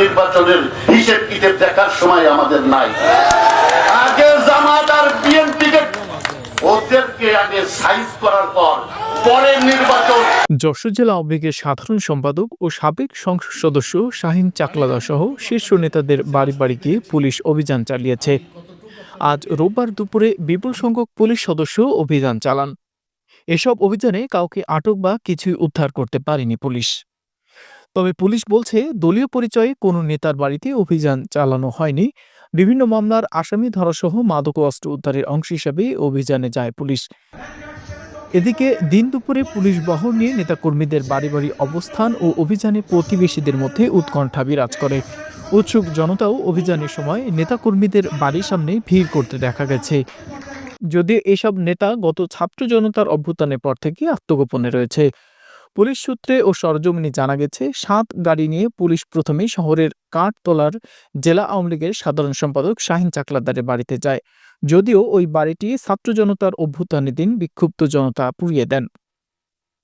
নির্বাচনের হিসেব দেখার সময় আমাদের নাই। আগে জামাত আর বিএনপিকে যশোর জেলা আওয়ামীলীগের সাধারণ সম্পাদক ও সাবেক সংসদ সদস্য শাহিন চাকলাদা সহ শীর্ষ নেতাদের বাড়ি বাড়ি গিয়ে পুলিশ অভিযান চালিয়েছে। আজ রোববার দুপুরে বিপুল সংখ্যক পুলিশ সদস্য অভিযান চালান। এসব অভিযানে কাউকে আটক বা কিছুই উদ্ধার করতে পারেনি পুলিশ। তবে পুলিশ বলছে, দলীয় পরিচয়ে কোনো নেতার বাড়িতে অভিযান চালানো হয়নি। বিভিন্ন মামলার আসামি ধরাসহ মাদক অস্ত্র উদ্ধারের অংশ হিসাবে অভিযানে যায় পুলিশ। এদিকে দিন দুপুরে পুলিশ বহর নিয়ে নেতাকর্মীদের বাড়ি বাড়ি অবস্থান ও অভিযানে প্রতিবেশীদের মধ্যে উৎকণ্ঠা বিরাজ করে। উৎসুক জনতাও অভিযানের সময় নেতাকর্মীদের বাড়ির সামনে ভিড় করতে দেখা গেছে। যদিও এসব নেতা গত ছাত্র জনতার অভ্যুত্থানের পর থেকে আত্মগোপনে রয়েছে। পুলিশ সূত্রে ও সরজমিনে জানা গেছে, সাত গাড়ি নিয়ে পুলিশ প্রথমে শহরের কাঠতলার জেলা আওয়ামী লীগের সাধারণ সম্পাদক শাহিন চাকলাদারের বাড়িতে যায়। যদিও ওই বাড়িটি ছাত্র জনতার অভ্যুত্থানে দিন বিক্ষুব্ধ জনতা পুড়িয়ে দেন।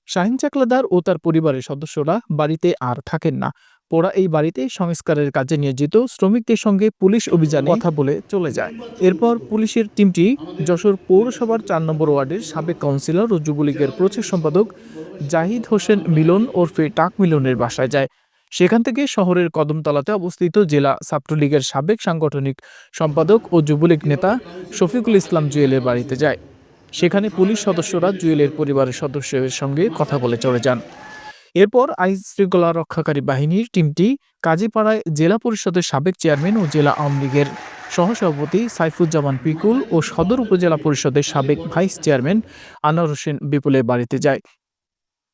শাহিন চাকলাদার ও তার পরিবারের সদস্যরা বাড়িতে আর থাকেন না। ওরা এই বাড়িতে সংস্কারের কাজে নিয়োজিত শ্রমিকদের সঙ্গে পুলিশ অভিযানে কথা বলে চলে যায়। এরপর পুলিশের টিমটি যশোর পৌরসভার চার নম্বর ওয়ার্ডের সাবেক কাউন্সিলর ও যুবলীগের প্রচার সম্পাদক জাহিদ হোসেন মিলন ওরফে টাক মিলনের বাসায় যায়। সেখান থেকে শহরের কদমতলাতে অবস্থিত জেলা ছাত্রলীগের সাবেক সাংগঠনিক সম্পাদক ও যুবলীগ নেতা শফিকুল ইসলাম জুয়েলের বাড়িতে যায়। সেখানে পুলিশ সদস্যরা জুয়েলের পরিবারের সদস্যদের সঙ্গে কথা বলে চলে যান। এরপর আইন শৃঙ্খলা রক্ষাকারী বাহিনীর টিমটি কাজীপাড়ায় জেলা পরিষদের সাবেক চেয়ারম্যান ও জেলা আওয়ামী লীগের সহসভাপতি সাইফুজ্জামান পিকুল ও সদর উপজেলা পরিষদের সাবেক ভাইস চেয়ারম্যান আনোয়ার হোসেন বিপুলের বাড়িতে যায়।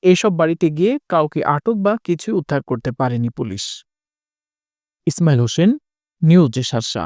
এসব বাড়িতে গিয়ে কাউকে আটক বা কিছু উদ্ধার করতে পারেনি পুলিশ। ইসমাইল হোসেন, নিউজ সারসা